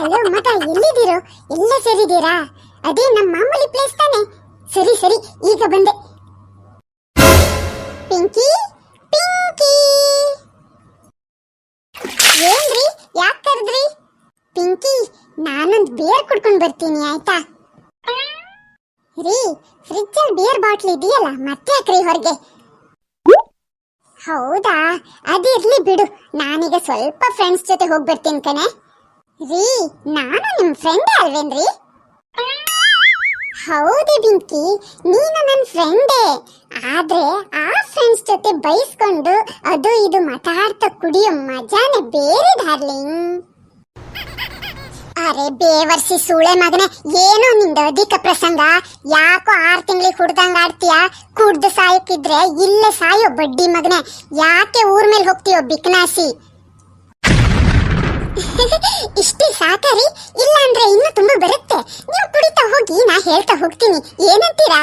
Hello ಮಗ ಎಲ್ಲಿದ್ದೀರೋ? ಎಲ್ಲ ಸೇರಿದ್ದೀರಾ? ಅದೇ ನಮ್ಮ ಮಾಮೂಲಿ ಪ್ಲೇಸ್ ತಾನೆ. ಸರಿ ಸರಿ, ಈಗ ಬಂದೆ. ಪಿಂಕಿ ಪಿಂಕಿ! ಏನ್ರಿ, ಯಾಕೆ ಕರೆದ್ರಿ? ಪಿಂಕಿ, ನಾನೊಂದು ಬಿಯರ್ ಕುಡ್ಕೊಂಡು ಬರ್ತೀನಿ, ಆಯ್ತಾ? ರೀ ಫ್ರಿಜ್ಜಲ್ಲಿ ಬಿಯರ್ ಬಾಟ್ಲ್ ಇದೆಯಲ್ಲ, ಮತ್ತೆ ಹಾಕ್ರಿ ಹೊರಗೆ. ಹೌದಾ? ಅದಿರ್ಲಿ ಬಿಡು, ನಾನೀಗ ಸ್ವಲ್ಪ ಫ್ರೆಂಡ್ಸ್ ಜೊತೆ ಹೋಗಿ ಬರ್ತೀನಿ ಕಣೆ. ರೀ, ನಾನು ನಿಮ್ ಫ್ರೆಂಡ್ ಅಲ್ವೇನ್ರಿ? ಹೌದು ಬಿಂಕಿ, ನೀನು ನನ್ನ ಫ್ರೆಂಡೇ ಆದ್ರೆ ಆ ಫ್ರೆಂಡ್ಸ್ ಜೊತೆ ಬೈಸ್ಕೊಂಡು ಅದು ಇದು ಮಾತಾಡ್ತಾ ಕುಡಿಯೋ ಮಜಾನೇ ಬೇರೆ ಡಾರ್ಲಿಂಗ್ ಅರೆ ಬೇವರ್ಸಿ ಸೂಳೆ ಮಗನೆ, ಏನೋ ನಿಂದ ಅಧಿಕ ಪ್ರಸಂಗ. ಯಾಕೋ ಆರು ತಿಂಗಳಿಗೆ ಕುಡ್ದಂಗ ಆಡ್ತೀಯ? ಕುಡ್ದು ಸಾಯಕ್ಕಿದ್ರೆ ಇಲ್ಲೇ ಸಾಯೋ ಬಡ್ಡಿ ಮಗನೆ. ಯಾಕೆ ಊರ್ ಮೇಲೆ ಹೋಗ್ತೀಯೋ ಬಿಕ್ನಾಸಿ? ಸಾಕಾರಿ ಇಲ್ಲ ಅಂದ್ರೆ ಇನ್ನೂ ತುಂಬಾ ಬರುತ್ತೆ. ನೀವು ಕುಡಿತಾ ಹೋಗಿ ನಾ ಹೇಳ್ತಾ ಹೋಗ್ತೀನಿ. ಏನಂತೀರಾ?